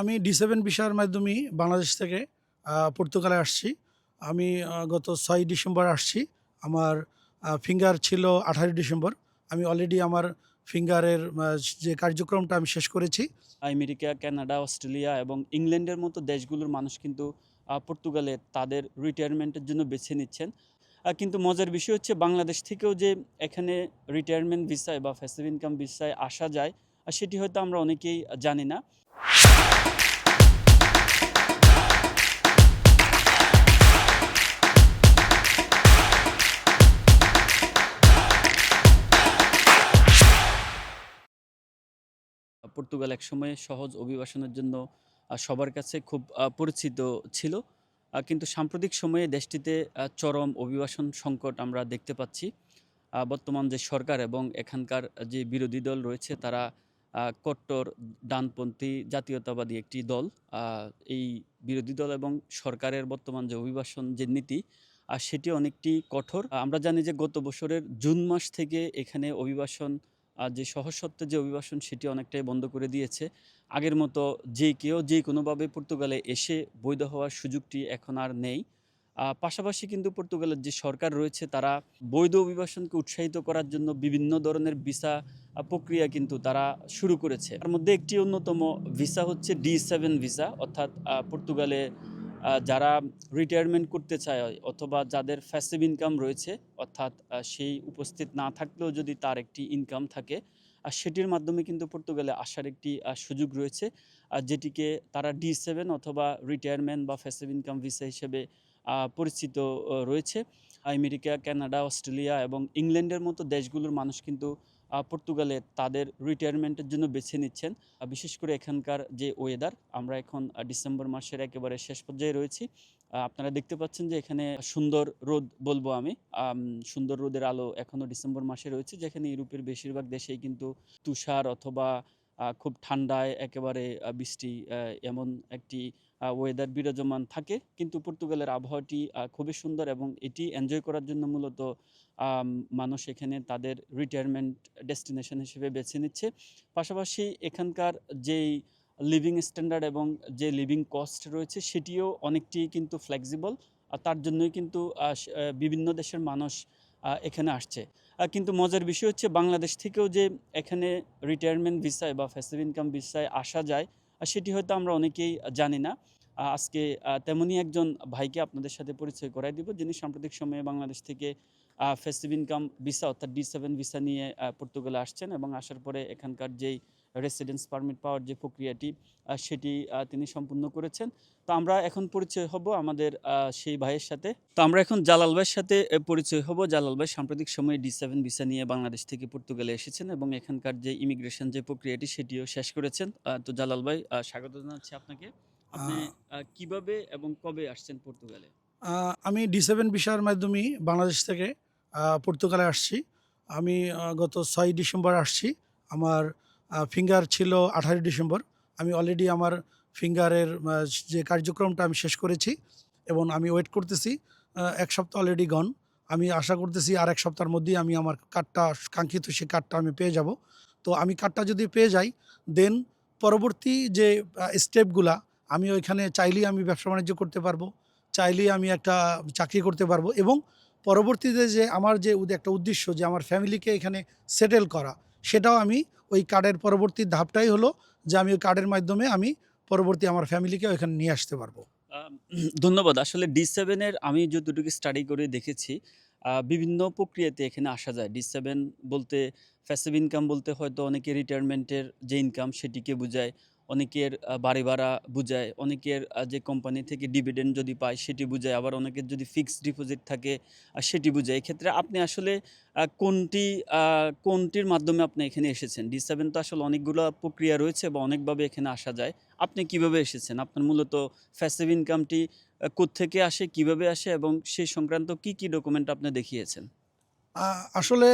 আমি D seven ভিসার মাধ্যমে বাংলাদেশ থেকে পর্তুগালে আসছি। আমি গত ছয় ডিসেম্বর আসছি। আমার ফিঙ্গার ছিল আঠারো ডিসেম্বর। আমি অলরেডি আমার ফিঙ্গারের যে কার্যক্রমটা আমি শেষ করেছি। আমেরিকা, কানাডা, অস্ট্রেলিয়া এবং ইংল্যান্ডের মতো দেশগুলোর মানুষ কিন্তু পর্তুগালে তাদের রিটায়ারমেন্টের জন্য বেছে নিচ্ছেন। কিন্তু মজার বিষয় হচ্ছে বাংলাদেশ থেকেও যে এখানে রিটায়ারমেন্ট ভিসায় বা ফ্যাসিভ ইনকাম ভিসায় আসা যায় সেটি হয়তো আমরা অনেকেই জানি না। পর্তুগাল একসময় সহজ অভিবাসনের জন্য সবার কাছে খুব পরিচিত ছিল। কিন্তু সাম্প্রতিক সময়ে দেশটিতে চরম অভিবাসন সংকট আমরা দেখতে পাচ্ছি। বর্তমান যে সরকার এবং এখানকার যে বিরোধী দল রয়েছে, তারা কট্টর, ডানপন্থী জাতীয়তাবাদী একটি দল। এই বিরোধী দল এবং সরকারের বর্তমান যে অভিবাসন, যে নীতি আর সেটি অনেকটি কঠোর। আমরা জানি যে গত বছরের জুন মাস থেকে এখানে অভিবাসন আর যে সহসত্ত্বে যে অভিবাসন, সেটি অনেকটাই বন্ধ করে দিয়েছে। আগের মতো যে কেউ যে কোনোভাবে পর্তুগালে এসে বৈধ হওয়ার সুযোগটি এখন আর নেই। পাশাপাশি কিন্তু পর্তুগালের যে সরকার রয়েছে, তারা বৈধ অভিবাসনকে উৎসাহিত করার জন্য বিভিন্ন ধরনের ভিসা প্রক্রিয়া কিন্তু তারা শুরু করেছে। তার মধ্যে একটি অন্যতম ভিসা হচ্ছে ডি সেভেন ভিসা, অর্থাৎ পর্তুগালে যারা রিটায়ারমেন্ট করতে চায় অথবা যাদের ফ্যাসিভ ইনকাম রয়েছে, অর্থাৎ সেই উপস্থিত না থাকলেও যদি তার একটি ইনকাম থাকে, আর সেটির মাধ্যমে কিন্তু পর্তুগালে আসার একটি সুযোগ রয়েছে আর যেটিকে তারা ডি সেভেন অথবা রিটায়ারমেন্ট বা ফ্যাসিভ ইনকাম ভিসা হিসেবে পরিচিত রয়েছে। আমেরিকা, কানাডা, অস্ট্রেলিয়া এবং ইংল্যান্ডের মতো দেশগুলোর মানুষ কিন্তু পর্তুগালে তাদের রিটায়ারমেন্টের জন্য বেছে নিচ্ছেন। বিশেষ করে এখানকার যে ওয়েদার আমরা এখন ডিসেম্বর মাসের একেবারে শেষ পর্যায়ে রয়েছি। আপনারা দেখতে পাচ্ছেন যে এখানে সুন্দর রোদ বলব আমি। সুন্দর রোদের আলো এখনও ডিসেম্বর মাসে রয়েছে, যেখানে ইউরোপের বেশিরভাগ দেশেই কিন্তু তুষার অথবা খুব ঠান্ডায় একেবারে বৃষ্টি এমন একটি ওয়েদার বিরাজমান থাকে। কিন্তু পর্তুগালের আবহাওয়াটি খুবই সুন্দর এবং এটি এনজয় করার জন্য মূলত মানুষ এখানে তাদের রিটায়ারমেন্ট ডেস্টিনেশন হিসেবে বেছে নিচ্ছে। পাশাপাশি এখানকার যেই লিভিং স্ট্যান্ডার্ড এবং যে লিভিং কস্ট রয়েছে, সেটিও অনেকটি কিন্তু ফ্লেক্সিবল আর তার জন্যই কিন্তু বিভিন্ন দেশের মানুষ এখানে আসছে। কিন্তু মজার বিষয় হচ্ছে, বাংলাদেশ থেকেও যে এখানে রিটায়ারমেন্ট ভিসায় বা ফ্যাসিভ ইনকাম ভিসায় আসা যায় সেটি হয়তো আমরা অনেকেই জানি না। আজকে তেমনই একজন ভাইকে আপনাদের সাথে পরিচয় করাই দিব, যিনি সাম্প্রতিক সময়ে বাংলাদেশ থেকে ফেস্টিভ ইনকাম ভিসা অর্থাৎ ডি সেভেন ভিসা নিয়ে পর্তুগালে আসছেন এবং আসার পরে এখানকার যেই রেসিডেন্স পারমিট পাওয়ার যে প্রক্রিয়াটি সেটি তিনি সম্পূর্ণ করেছেন। তো আমরা এখন পরিচয় হব আমাদের সেই ভাইয়ের সাথে। তো আমরা এখন জালাল ভাইয়ের সাথে পরিচয় হব। জালাল ভাই সাম্প্রতিক সময়ে ডি সেভেন ভিসা নিয়ে বাংলাদেশ থেকে পর্তুগালে এসেছেন এবং এখানকার যে ইমিগ্রেশন যে প্রক্রিয়াটি সেটিও শেষ করেছেন। তো জালাল ভাই স্বাগত জানাচ্ছি আপনাকে। আপনি কীভাবে এবং কবে আসছেন পর্তুগালে? আমি ডি সেভেন ভিসার মাধ্যমে বাংলাদেশ থেকে পর্তুগালে আসছি। আমি গত ছয় ডিসেম্বর আসছি। আমার ফিঙ্গার ছিল আঠারোই ডিসেম্বর। আমি অলরেডি আমার ফিঙ্গারের যে কার্যক্রমটা আমি শেষ করেছি এবং আমি ওয়েট করতেছি এক সপ্তাহ অলরেডি গন আমি আশা করতেছি আর এক সপ্তাহের মধ্যেই আমি আমার কার্ডটা কাঙ্ক্ষিত সেই কার্ডটা আমি পেয়ে যাব। তো আমি কার্ডটা যদি পেয়ে যাই দেন পরবর্তী যে স্টেপগুলা আমি ওইখানে চাইলেই আমি ব্যবসা বাণিজ্য করতে পারব, চাইলেই আমি একটা চাকরি করতে পারব এবং পরবর্তীতে যে আমার যে একটা উদ্দেশ্য যে আমার ফ্যামিলিকে এখানে সেটেল করা সেটাও আমি ওই কার্ডের পরবর্তী ধাপটাই হলো যে আমি ওই কার্ডের মাধ্যমে আমি পরবর্তী আমার ফ্যামিলিকে ওইখানে নিয়ে আসতে পারব। ধন্যবাদ। আসলে ডি সেভেনের আমি যতটুকু স্টাডি করে দেখেছি বিভিন্ন প্রক্রিয়াতে এখানে আসা যায়। ডি সেভেন বলতে ফ্যাসিভ ইনকাম বলতে হয়তো অনেকে রিটায়ারমেন্টের যে ইনকাম সেটিকে বোঝায় অনেকের বাড়ি ভাড়া বুঝায়, অনেকের যে কোম্পানি থেকে ডিভিডেন্ড যদি পায় সেটি বুঝায়, আবার অনেকের যদি ফিক্সড ডিপোজিট থাকে সেটি বুঝায়। এক্ষেত্রে আপনি আসলে কোনটি কোনটির মাধ্যমে আপনি এখানে এসেছেন? ডি সেভেন তো আসলে অনেকগুলো প্রক্রিয়া রয়েছে বা অনেকভাবে এখানে আসা যায়। আপনি কীভাবে এসেছেন? আপনার মূলত ফ্যাসিভ ইনকামটি থেকে আসে, কীভাবে আসে এবং সেই সংক্রান্ত কি কি ডকুমেন্ট আপনি দেখিয়েছেন? আসলে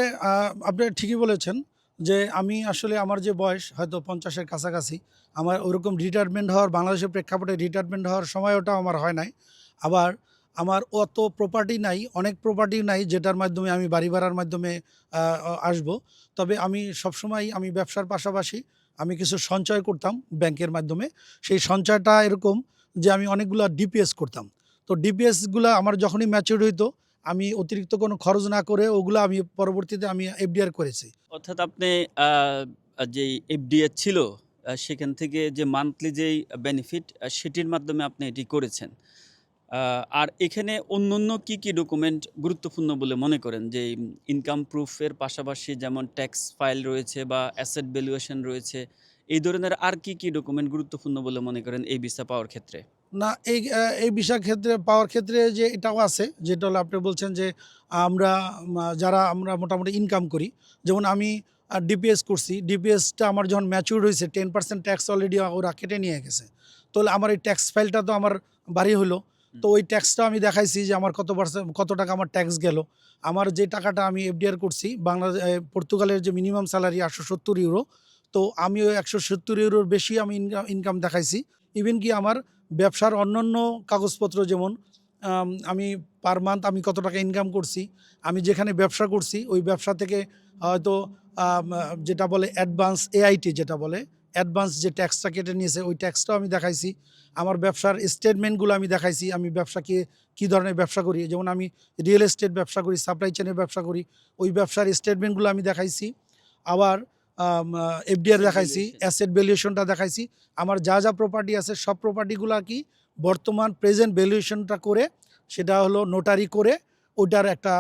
আপনি ঠিকই বলেছেন। যে আমি আসলে আমার যে বয়স, হয়তো পঞ্চাশের কাছাকাছি, আমার ওরকম রিটায়ারমেন্ট হওয়ার, বাংলাদেশের প্রেক্ষাপটে রিটায়ারমেন্ট হওয়ার সময় ওটা আমার হয় নাই। আবার আমার অত প্রপার্টি নাই, অনেক প্রপার্টি নাই, যেটার মাধ্যমে আমি বাড়ি ভাড়ার মাধ্যমে আসব। তবে আমি সবসময় আমি ব্যবসার পাশাপাশি আমি কিছু সঞ্চয় করতাম ব্যাংকের মাধ্যমে। সেই সঞ্চয়টা এরকম যে আমি অনেকগুলো ডিপিএস করতাম। তো ডিপিএসগুলো আমার যখনই ম্যাচিউর হইতো আমি অতিরিক্ত কোনো খরচ না করে ওগুলো আমি পরবর্তীতে আমি এফডিআর করেছি। অর্থাৎ আপনি যে এফডিএ ছিল সেখান থেকে যে মান্থলি যেই বেনিফিট সেটির মাধ্যমে আপনি এটি করেছেন। আর এখানে অন্য অন্য কী কী ডকুমেন্ট গুরুত্বপূর্ণ বলে মনে করেন? যে ইনকাম প্রুফের পাশাপাশি যেমন ট্যাক্স ফাইল রয়েছে বা অ্যাসেট ভ্যালুয়েশন রয়েছে, এই ধরনের আর কি কি ডকুমেন্ট গুরুত্বপূর্ণ বলে মনে করেন এই ভিসা পাওয়ার ক্ষেত্রে? না এই এই বিষয় ক্ষেত্রে পাওয়ার ক্ষেত্রে যে এটাও আছে যেটা হলো আপনি বলছেন যে আমরা যারা আমরা মোটামুটি ইনকাম করি যেমন আমি ডিপিএস করছি ডিপিএসটা আমার যখন ম্যাচিউর হয়েছে টেন পার্সেন্ট ট্যাক্স অলরেডি ওরা কেটে নিয়ে গেছে। তাহলে আমার এই ট্যাক্স ফাইলটা তো আমার বাড়ি হলো। তো ওই ট্যাক্সটা আমি দেখাইছি যে আমার কত পার্সেন্ট কত টাকা আমার ট্যাক্স গেল। আমার যে টাকাটা আমি এফডিআর করছি বাংলাদেশ পর্তুগালের যে মিনিমাম স্যালারি আটশো সত্তর ইউরো তো আমি ওই একশো সত্তর ইউরোর বেশি আমি ইনকাম ইনকাম দেখাইছি। ইভেন কি আমার ব্যবসার অন্যান্য কাগজপত্র যেমন, আমি পার মান্থ আমি কত টাকা ইনকাম করছি, আমি যেখানে ব্যবসা করছি, ওই ব্যবসা থেকে হয়তো যেটা বলে অ্যাডভান্স এআইটি যেটা বলে অ্যাডভান্স যে ট্যাক্সটা কেটে নিয়েছে, ওই ট্যাক্সটাও আমি দেখাইছি। আমার ব্যবসার স্টেটমেন্টগুলো আমি দেখাইছি, আমি ব্যবসাকে কী ধরনের ব্যবসা করি, যেমন আমি রিয়েল এস্টেট ব্যবসা করি সাপ্লাই চেনের ব্যবসা করি, ওই ব্যবসার স্টেটমেন্টগুলো আমি দেখাইছি। আবার এফডিআর দেখাইছি অ্যাসেট ভ্যালুয়েশনটা দেখাইছি। আমার যা যা প্রপার্টি আছে সব প্রপার্টিগুলো কি বর্তমান প্রেজেন্ট ভ্যালুয়েশনটা করে সেটা হলো নোটারি করে ওটার একটা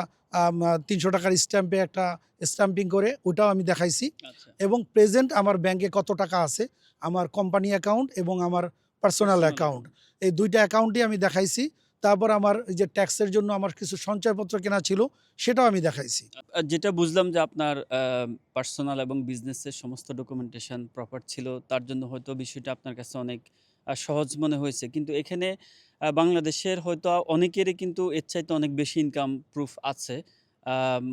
তিনশো টাকার স্ট্যাম্পে একটা স্ট্যাম্পিং করে ওটাও আমি দেখাইছি। আচ্ছা। এবং প্রেজেন্ট আমার ব্যাংকে কত টাকা আছে আমার কোম্পানি অ্যাকাউন্ট এবং আমার পার্সোনাল অ্যাকাউন্ট এই দুইটা অ্যাকাউন্টই আমি দেখাইছি। তারপর আমার যে ট্যাক্সের জন্য আমার কিছু সঞ্চয়পত্র কেনা ছিল, সেটাও আমি দেখাইছি। যেটা বুঝলাম যে আপনার পার্সোনাল এবং বিজনেসের সমস্ত ডকুমেন্টেশন প্রপার ছিল, তার জন্য হয়তো বিষয়টা আপনার কাছে অনেক সহজ মনে হয়েছে। কিন্তু এখানে বাংলাদেশের হয়তো অনেকেরই কিন্তু এর চাইতে অনেক বেশি ইনকাম প্রুফ আছে।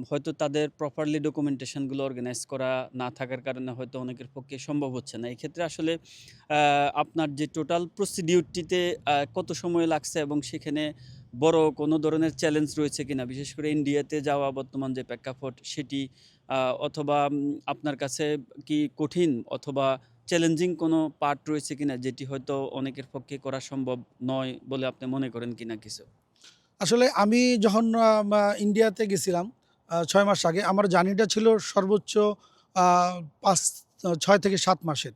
হয়তো তাদের প্রপারলি ডকুমেন্টেশনগুলো অর্গানাইজ করা না থাকার কারণে হয়তো অনেকের পক্ষে সম্ভব হচ্ছে না। এক্ষেত্রে আসলে আপনার যে টোটাল প্রসিডিউরটিতে কত সময় লাগছে এবং সেখানে বড় কোনো ধরনের চ্যালেঞ্জ রয়েছে কিনা, বিশেষ করে ইন্ডিয়াতে যাওয়া বর্তমান যে প্রেক্ষাপট, সেটি অথবা আপনার কাছে কি কঠিন অথবা চ্যালেঞ্জিং কোনো পার্ট রয়েছে কিনা, যেটি হয়তো অনেকের পক্ষে করা সম্ভব নয় বলে আপনি মনে করেন কিনা কিছু? আসলে আমি যখন ইন্ডিয়াতে গেছিলাম ছয় মাস আগে, আমার জার্নিটা ছিল সর্বোচ্চ পাঁচ, ছয় থেকে সাত মাসের।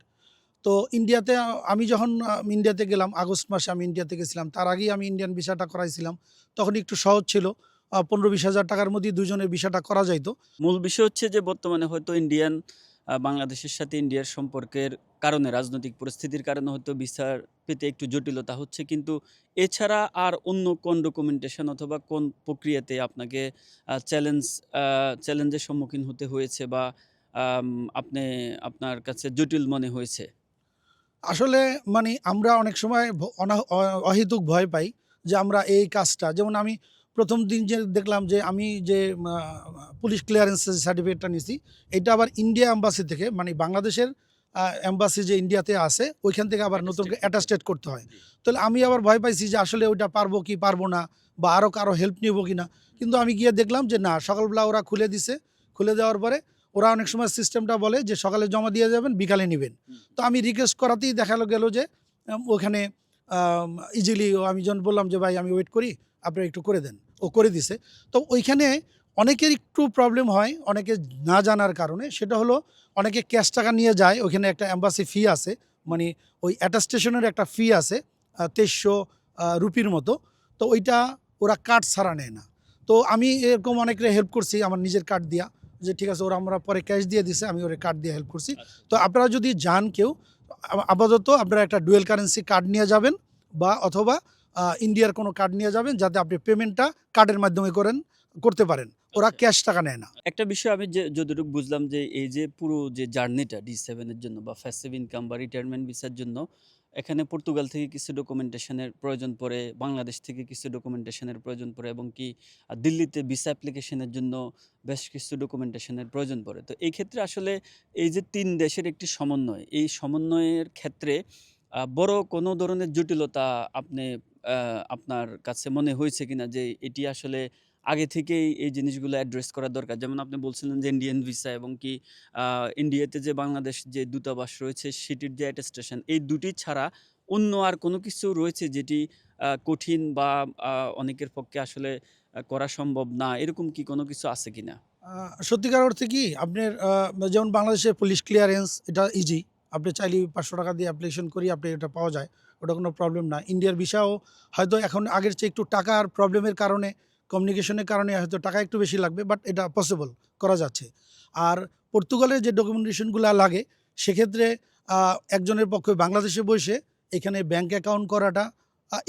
তো ইন্ডিয়াতে আমি যখন ইন্ডিয়াতে গেলাম, আগস্ট মাসে আমি ইন্ডিয়াতে গেছিলাম, তার আগেই আমি ইন্ডিয়ান ভিসাটা করাইছিলাম। তখন একটু সহজ ছিল পনেরো বিশ হাজার টাকার মধ্যে দুজনের ভিসাটা করা যাইতো। মূল বিষয় হচ্ছে যে, বর্তমানে হয়তো ইন্ডিয়ান বাংলাদেশের সাথে ইন্ডিয়ার সম্পর্কের কারণে, রাজনৈতিক পরিস্থিতির কারণে হয়তো বিচার পেতে একটু জটিলতা হচ্ছে। কিন্তু এছাড়া আর অন্য কোন ডকুমেন্টেশন অথবা কোন প্রক্রিয়াতে আপনাকে চ্যালেঞ্জ চ্যালেঞ্জের সম্মুখীন হতে হয়েছে বা আপনি, আপনার কাছে জটিল মনে হয়েছে? আসলে মানে আমরা অনেক সময় অহেতুক ভয় পাই যে আমরা এই কাজটা, যেমন আমি প্রথম দিন যে দেখলাম যে আমি যে পুলিশ ক্লিয়ারেন্স সার্টিফিকেটটা নিয়েছি এটা আবার ইন্ডিয়া অ্যাম্বাসি থেকে মানে বাংলাদেশের অ্যাম্বাসি যে ইন্ডিয়াতে আছে ওইখান থেকে আবার নতুন অ্যাটাস্টেড করতে হয়। তাহলে আমি আবার ভয় পাইছি যে আসলে ওইটা পারব কি পারব না বা আরও কারও হেল্প নিব কি না কিন্তু আমি গিয়ে দেখলাম যে না সকালবেলা ওরা খুলে দিছে। খুলে দেওয়ার পরে ওরা অনেক সময় সিস্টেমটা বলে যে সকালে জমা দিয়ে যাবেন বিকালে নেবেন। তো আমি রিকোয়েস্ট করাতেই দেখাল গেল যে ওখানে ইজিলি আমি যখন বললাম যে ভাই আমি ওয়েট করি। আপনি একটু করে দেন। ও করে দিছে। তো ওইখানে অনেকের একটু প্রবলেম হয় অনেকে না জানার কারণে। সেটা হলো অনেকে ক্যাশ টাকা নিয়ে যায় ওখানে একটা অ্যাম্বাসি ফি আছে মানে ওই অ্যাটাস্টেশনের একটা ফি আছে তেইশশো রুপির মতো। তো ওইটা ওরা কার্ড ছাড়া নেয় না। তো আমি এরকম অনেকের হেল্প করছি আমার নিজের কার্ড দিয়া যে ঠিক আছে ওরা আমরা পরে ক্যাশ দিয়ে দিছে আমি ওরা কার্ড দিয়ে হেল্প করছি। তো আপনারা যদি যান কেউ আপাতত আপনারা একটা ডুয়েল কারেন্সি কার্ড নিয়ে যাবেন বা অথবা ইন্ডিয়ার কোনো কার্ড নিয়ে যাবেন যাতে আপনি পেমেন্টটা কার্ডের মাধ্যমে করেন করতে পারেন। ওরা। ক্যাশ টাকা নেয় না। একটা বিষয় আমি যে যতটুকু বুঝলাম যে এই যে পুরো যে জার্নিটা ডি সেভেনের জন্য বা ফ্যাসিভ ইনকাম বা রিটায়ারমেন্ট ভিসার জন্য এখানে পর্তুগাল থেকে কিছু ডকুমেন্টেশনের প্রয়োজন পড়ে বাংলাদেশ থেকে কিছু ডকুমেন্টেশনের প্রয়োজন পড়ে এবং কি দিল্লিতে ভিসা অ্যাপ্লিকেশনের জন্য বেশ কিছু ডকুমেন্টেশনের প্রয়োজন পড়ে। তো এই ক্ষেত্রে আসলে এই যে তিন দেশের একটি সমন্বয় এই সমন্বয়ের ক্ষেত্রে বড় কোনো ধরনের জটিলতা আপনি আপনার কাছে মনে হয়েছে কিনা যে এটি আসলে আগে থেকেই এই জিনিসগুলো অ্যাড্রেস করা দরকার? যেমন আপনি বলছিলেন যে ইন্ডিয়ান ভিসা এবং কি ইন্ডিয়াতে যে বাংলাদেশ যে দূতাবাস রয়েছে, সেটির যে অ্যাটেস্টেশন এই দুটি ছাড়া অন্য আর কোনো কিছু রয়েছে যেটি কঠিন বা অনেকের পক্ষে আসলে করা সম্ভব না? এরকম কি কোনো কিছু আছে কিনা? সত্যিকার অর্থে কি আপনার যেমন বাংলাদেশের পুলিশ ক্লিয়ারেন্স এটা ইজি আপনি চাইলে পাঁচশো টাকা দিয়ে অ্যাপ্লিকেশন করি, আপনি এটা পাওয়া যায়, ওটা কোনো প্রবলেম না। ইন্ডিয়ার ভিসাও হয়তো এখন আগের চেয়ে একটু টাকার প্রবলেমের কারণে কমিউনিকেশনের কারণে হয়তো টাকা একটু বেশি লাগবে বাট এটা পসিবল করা যাচ্ছে। আর পর্তুগালের যে ডকুমেন্টেশনগুলো লাগে, সেক্ষেত্রে একজনের পক্ষে বাংলাদেশে বসে এখানে ব্যাংক অ্যাকাউন্ট করাটা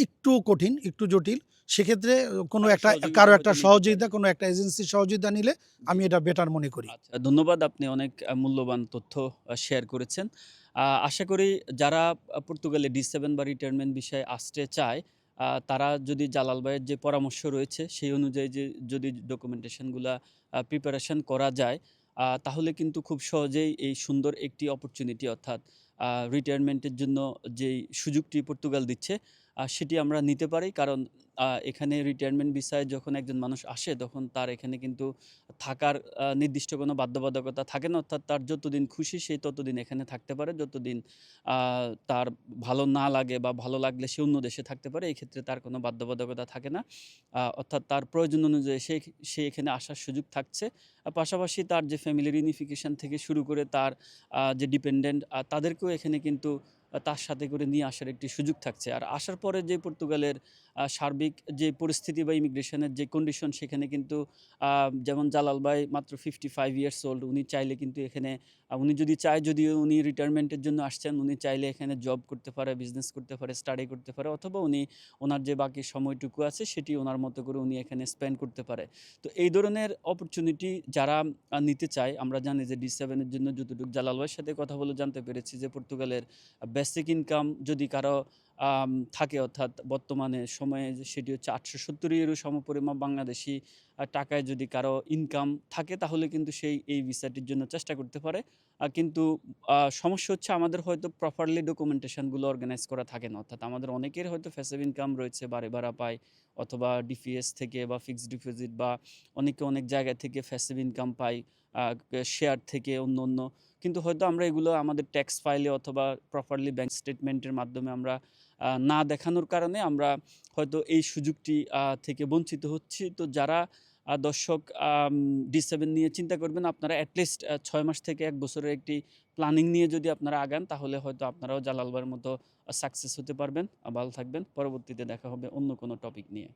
একটু কঠিন, একটু জটিল। সেক্ষেত্রে কোনো একটা কারও একটা সহযোগিতা কোনো একটা এজেন্সির সহযোগিতা নিলে আমি এটা বেটার মনে করি। আচ্ছা ধন্যবাদ আপনি অনেক মূল্যবান তথ্য শেয়ার করেছেন। আশা করি যারা পর্তুগালে ডি সেভেন বা রিটায়ারমেন্ট বিষয়ে আসতে চায় তারা যদি জালাল ভাইয়ের যে পরামর্শ রয়েছে সেই অনুযায়ী যে যদি ডকুমেন্টেশনগুলা প্রিপারেশন করা যায় তাহলে কিন্তু খুব সহজেই এই সুন্দর একটি অপরচুনিটি অর্থাৎ রিটায়ারমেন্টের জন্য যেই সুযোগটি পর্তুগাল দিচ্ছে সেটি আমরা নিতে পারি। কারণ এখানে রিটায়ারমেন্ট বিষয়ে যখন একজন মানুষ আসে, তখন তার এখানে কিন্তু থাকার নির্দিষ্ট কোনো বাধ্যবাধকতা থাকে না। অর্থাৎ তার যতদিন খুশি, সে ততদিন এখানে থাকতে পারে। যতদিন তার ভালো না লাগে বা ভালো লাগলে সে অন্য দেশে থাকতে পারে এই ক্ষেত্রে তার কোনো বাধ্যবাধকতা থাকে না। অর্থাৎ তার প্রয়োজন অনুযায়ী সে সে এখানে আসার সুযোগ থাকছে। পাশাপাশি তার যে ফ্যামিলি ইউনিফিকেশন থেকে শুরু করে তার যে ডিপেন্ডেন্ট তাদেরকেও এখানে কিন্তু তার সাথে করে নিয়ে আসার একটি সুযোগ থাকছে। আর আসার পরে যে পর্তুগালের সার্বিক যে পরিস্থিতি বা ইমিগ্রেশনের যে কন্ডিশন সেখানে কিন্তু যেমন জালাল ভাই মাত্র ফিফটি ফাইভ ইয়ার্স ওল্ড উনি চাইলে কিন্তু এখানে উনি যদি চায় যদিও উনি রিটায়ারমেন্টের জন্য আসছেন, উনি চাইলে এখানে জব করতে পারে বিজনেস করতে পারে স্টাডি করতে পারে, অথবা উনি ওনার যে বাকি সময়টুকু আছে সেটি ওনার মতো করে উনি এখানে স্পেন্ড করতে পারে। তো এই ধরনের অপরচুনিটি যারা নিতে চায়, আমরা জানি যে ডি সেভেনের জন্য যতটুকু জালাল ভাইয়ের সাথে কথা বলে জানতে পেরেছি যে পর্তুগালের বেসিক ইনকাম যদি কারও থাকে অর্থাৎ বর্তমানে সময়ে সেটি হচ্ছে আটশো সত্তর ইউরো সমপরিমাণ বাংলাদেশি টাকায় যদি কারও ইনকাম থাকে তাহলে কিন্তু সেই এই ভিসাটির জন্য চেষ্টা করতে পারে। কিন্তু সমস্যা হচ্ছে আমাদের হয়তো প্রপারলি ডকুমেন্টেশনগুলো অর্গানাইজ করা থাকে না। অর্থাৎ আমাদের অনেকের হয়তো ফ্যাসিভ ইনকাম রয়েছে, বারে ভাড়া পায়, অথবা ডিপিএস থেকে বা ফিক্সড ডিপোজিট বা অনেকে অনেক জায়গা থেকে ফ্যাসিভ ইনকাম পায় শেয়ার থেকে অন্য অন্য। কিন্তু হয়তো আমরা এগুলো আমাদের ট্যাক্স ফাইলে অথবা প্রপারলি ব্যাংক স্টেটমেন্টের মাধ্যমে আমরা না দেখানোর কারণে আমরা হয়তো এই সুযোগটি থেকে বঞ্চিত হচ্ছি। তো যারা দর্শক ডি সেভেন নিয়ে চিন্তা করবেন, আপনারা অ্যাটলিস্ট ছয় মাস থেকে এক বছরের একটি প্ল্যানিং নিয়ে যদি আপনারা আগান, তাহলে হয়তো আপনারাও জালালবার মতো সাকসেস হতে পারবেন। ভালো থাকবেন। পরবর্তীতে দেখা হবে অন্য কোনো টপিক নিয়ে।